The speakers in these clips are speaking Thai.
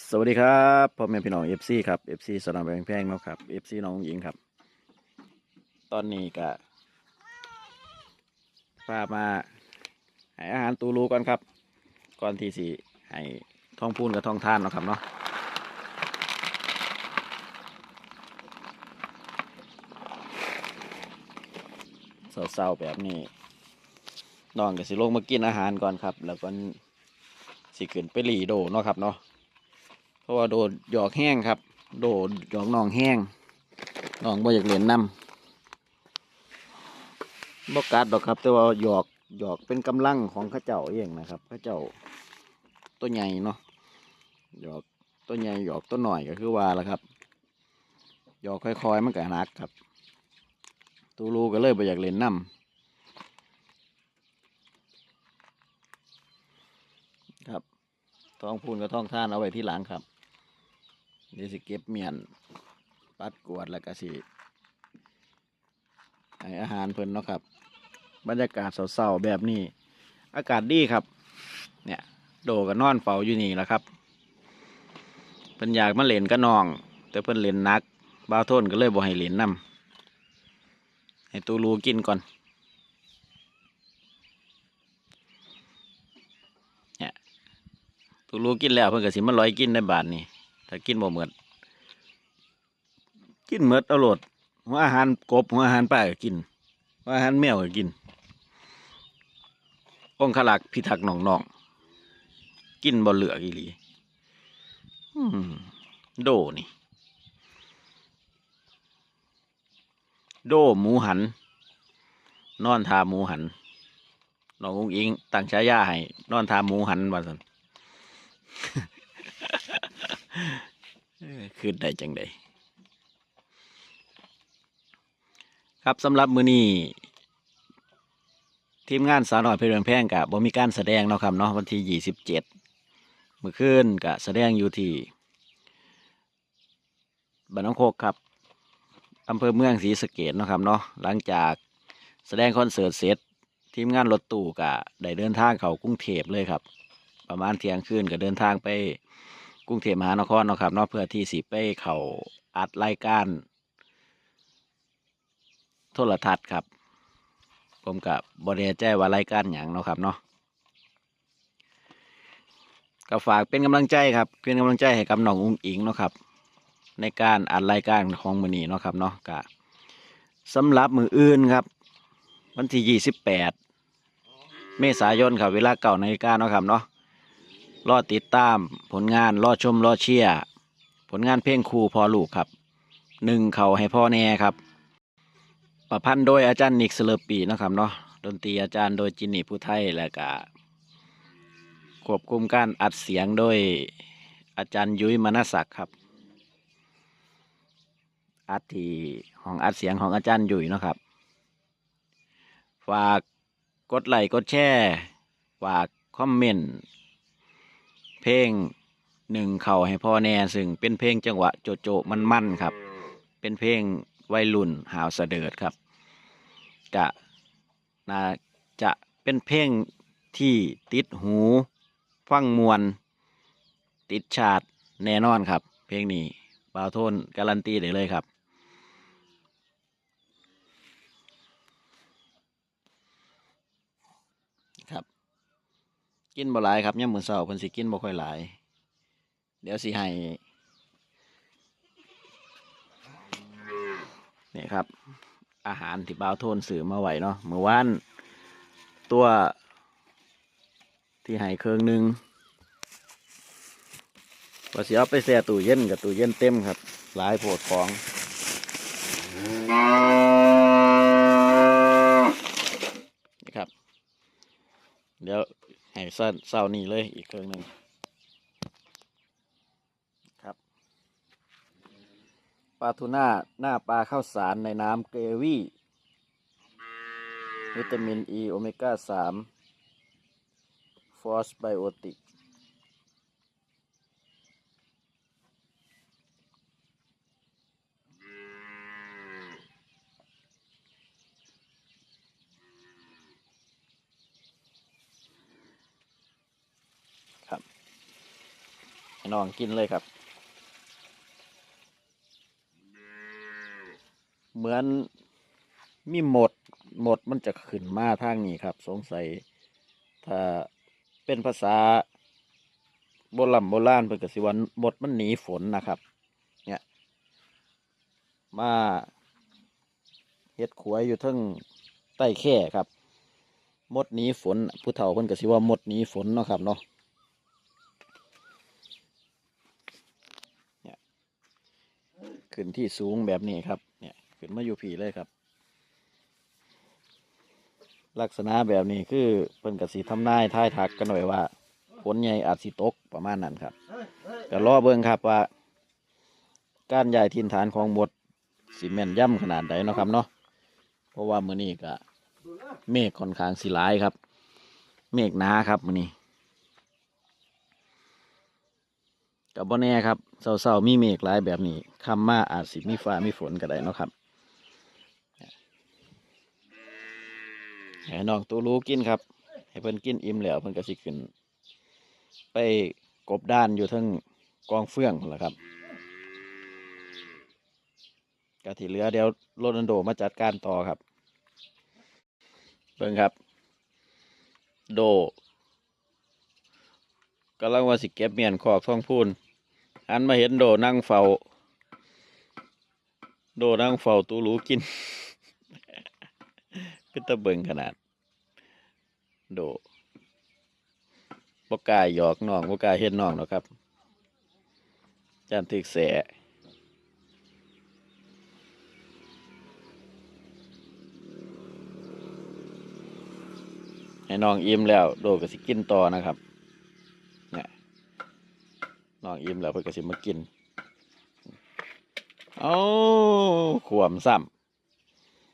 สวัสดีครับพ่อแม่พี่น้องเอฟซีครับเอฟซีสนามแพงแพงเนาะครับเอฟซีน้องหญิงครับ ตอนนี้ก็พามาให้อาหารตูรูก่อนครับ ก่อนที่สิให้ท้องพูนกับท้องท่านเนาะครับเนาะเศร้าๆแบบนี้น้องก็สิลงมากินอาหารก่อนครับ แล้วก็สิขึ้นไปหลีโดเนาะครับเนาะ ราะว่าโดดหยอกแห้งครับ โดดหยอกน้องแห้งน้องบ่อยากเล่นน้ำบ่กัดดอกครับ แต่ว่าหยอกหยอกเป็นกำลังของข้าเจ้าเองนะครับข้าเจ้าตัวใหญ่เนาะหยอกตัวใหญ่หยอกตัวหน่อยก็คือว่าละครับหยอกค่อยๆมันก็นักครับ ตูรูก็เลยบ่อยากเล่นน้ำครับท้องพูนกับท้องท่านเอาไว้ที่หลังครับ เดี๋ยวสิเก็บเมียน ปัดกวดแล้วก็สิให้อาหารเพิ่นเนาะครับ บรรยากาศเศร้าๆแบบนี้ อากาศดีครับ เนี่ย โดกับนอนเฝ้าอยู่นี่แหละครับเพิ่นอยากมาเล่นกับน้อง แต่เพิ่นเล่นนักบ้าโทนก็เลยบ่ให้เล่นนํให้ตูรูกินก่อนเนี่ยตูรูกินแล้วเพิ่นก็สิมาลอยกินในบาทนี่ ถ้ากินบ่หมดกินหมดเอาโลดหัวอาหารกบหัวอาหารปลาก็กินหัวอาหารแมวก็กินองคลักพิทักษ์น้องๆกินบ่เหลืออีหลีโดนี่ โดหมูหัน นอนทาหมูหันน้องอุ้งอิงตั้งฉายาให้นอนทาหมูหันว่าซั่น เอ้นได้จังใดครับสำหรับมือนี้ทีมงานสาวน้อยเพลิงแพงกับบ่มีการแสดงเนาะครับเนาะวันที่ยี่สิบเจ็ดมือคืนกับแสดงอยู่ที่บ้านน้องโคกครับอำเภอเมืองศรีสะเกดเนาะครับเนาะหลังจากแสดงคอนเสิร์ตเสร็จทีมงานรถตู้กะได้เดินทางเข้ากรุงเทพเลยครับ ประมาณเที่ยงคืนก็เดินทางไป กรุงเทพมหานครเนาะครับเนาะเพื่อที่สิไปเขาอัดรายการ โทรทัศน์ครับ ผมกับบริแจ้ว่ารายการอย่างเนาะครับเนาะก็ฝากเป็นกำลังใจครับเป็นกำลังใจให้กับน้องอุ้งอิงเนาะครับ ในการอัดรายการของมือนีเนาะครับเนาะกะสำหรับมืออื่นครับ วันที่ยี่สิบแปดเมษายนครับเวลาเก่านาฬิกาเนาะครับเนาะ รอติดตามผลงานรอชมรอเชียร์ผลงานเพลงครูพอลูกครับหนึ่งเขาให้พ่อแน่ครับ ประพันธ์โดยอาจารย์นิกเสเลอปีนะครับเนาะดนตรีอาจารย์โดยจินนี่ผู้ไทยแล้วก็ควบคุมการอัดเสียงโดยอาจารย์ยุ้ยมนศักดิ์ครับ อัดที่ห้องอัดเสียงของอาจารย์ยุ้ยนะครับ ฝากกดไลค์กดแชร์ฝากคอมเมนต์ เพลงหนึ่งเข่าให้พ่อแน่ซึ่งเป็นเพลงจังหวะโจโจมันมันๆครับ เป็นเพลงวัยรุ่นหาวเสดิร์ดครับกะน่าจะเป็นเพลงที่ติดหู ฟังมวนติดชาติแน่นอนครับ เพลงนี้บาวโทนการันตีได้เลยครับ กินบ่หลายครับย่ำมือเช้าเพิ่นสิกินบ่ค่อยหลาย เดี๋ยวสิให้นี่ครับ อาหารที่บ่าวโทนสื่อมาไหวเนาะเมื่อวานตัวที่ให้เครื่องหนึ่งว่าสิเอาไปแช่ตู้เย็นกับตู้เย็นเต็มครับ หลายโพดของนี่ครับ เดี๋ยวให้เส้นเส้านี่เลยอีกเครื่องหนึ่งครับปลาทูน่าหน้าปลาข้าวสารในน้ำเกวี่วิตามินอ e, ีโอเมก้าสามฟอสไบโอติก น้องกินเลยครับ เหมือนมีหมดหมดมันจะขึ้นมาทางนี้ครับ สงสัย ถ้าเป็นภาษาโบราณโบราณเพิ่นกสิว่าหมดมันหนีฝนนะครับ เนี่ย มาเฮ็ดขวยอยู่ทั้งใต้แค่ครับมดหนีฝนผู้เฒ่าเพิ่นก็สิว่ามดหนีฝนเนาะครับเนาะเนี่ย ขึ้นที่สูงแบบนี้ครับ เนี่ยขึ้นมาอยู่ผีเลยครับ ลักษณะแบบนี้คือเพิ่นก็สิทำนายทายทักกันหน่อยว่าฝนใหญ่อาจสิตกประมาณนั้นครับก็รอเบิ่งครับว่า การย้ายถิ่นฐานของมดสิแม่นย่ำขนาดใดเนาะครับเนาะเพราะว่ามือนี้ก็เมฆค่อนข้างสิหลายครับ เมฆหนาครับมือนี้ กับบ่แน่ครับเศร้าๆมีเมฆหลายแบบนี้คำมาอาจสิมีฟ้ามีฝนก็ได้เนาะครับให้น้องตูรู้กินครับ ให้เพิ่นกินอิ่มแล้วเพิ่นก็สิขึ้น ไปกบด้านอยู่ทั้งกองเฟื่องพุ่นล่ะครับกะที่เหลือเดี๋ยวโรนัลโดมาจัดการต่อครับ เบิ่งครับ โด กำลังว่าสิเก็บเมียนขอกท้องพูนอันมาเห็นโดนั่งเฝ้า โดนั่งเฝ้าตูรู้กินก็ตะเบิงขนาด โดบกล้าหยอกน้องบกล้าเฮ็ดน้องหรอกครับจานถึกแสให้น้องอิ่มแล้ว โดก็สิกินต่อนะครับ เนี่ยน้ อิ่มแล้วเพิ่นก็สิมากินเอาขวมซ้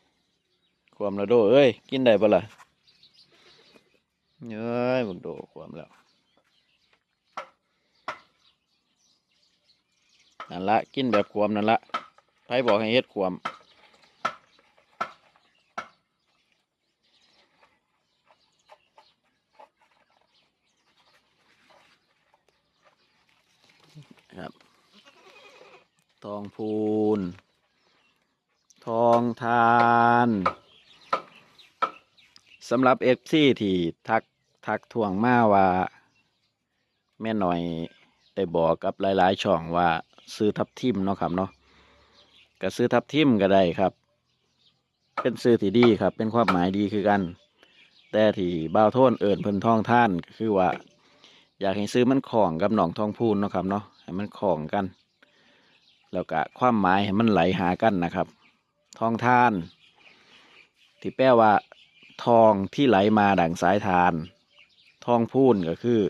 ำขวมแล้วโดเอ้ย กินได้ปะล่ะเอ้ยบุกโดขวมแล้วนั่นละกินแบบขวมนั่นละไผบอกให้เฮ็ดขวม ครับ ทองพูน ทองทานสำหรับเอฟซีที่ทักทักทวงมาว่า แม่หน่อยได้บอกกับหลาย ๆ ช่องว่าซื้อทับทิมเนาะครับเนาะก็ซื้อทับทิมก็ได้ครับ เป็นซื้อที่ดีครับ เป็นความหมายดีคือกัน แต่ที่บ่าวโทนเอิญเพิ่นทองท่านก็คือว่า อยากให้ซื้อมันของกับหนองทองพูนเนาะครับเนาะให้มันของกัน แล้วก็ความหมายให้มันไหลหากันนะครับ ทองท่าน ที่แปลว่า ทองที่ไหลมาดั่งสายทาน ทองพูนก็คือ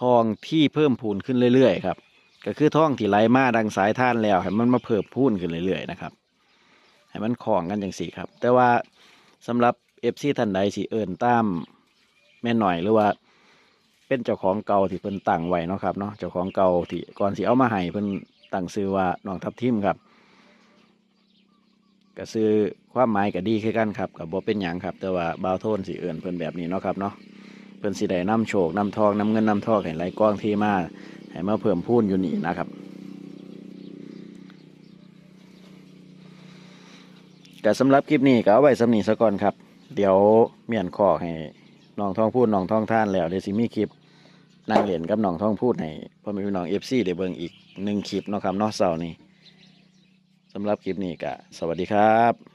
ทองที่เพิ่มพูนขึ้นเรื่อยๆครับก็คือทองที่ไหลมาดังสายท่านแล้วให้มันมาเพิ่มพูนขึ้นเรื่อยๆนะครับให้มันของกันอย่างสี่ครับ แต่ว่าสำหรับเอฟซีท่านใดสิเอิญตามแม่หน่อยหรือว่า เป็นเจ้าของเก่าที่เพิ่นตั้งไว้เนาะครับเนาะเจ้าของเก่าที่ก่อนสิเอามาให้เพิ่นตั้งชื่อว่าน้องทับทิมครับก็ซื้อความหมายก็ดีคือกันครับกับบ่เป็นหยังครับ แต่ว่าบาวโทนสิเอิญเพิ่นแบบนี้เนาะครับเนาะเพิ่นสิได้น้ำโชคน้ำทองน้ำเงินน้ำทองให้ไหลกองที่มาให้มาเพิ่มพูนอยู่นี่นะครับแต่สำหรับคลิปนี้ก็เอาไว้สำนีซะก่อนครับ เดี๋ยวเมียนขอให้ น้องท้องพูดน้องท้องท่านแล้วเดี๋ยวสิมีคลิปนั่งเหรียญกับน้องท้องพูดให้พ่อแม่พี่น้องเอฟซีเด้เบิ่งอีกหนึ่งคลิปเนาะครับนอกเสาร์นี้สำหรับคลิปนี้ก็สวัสดีครับ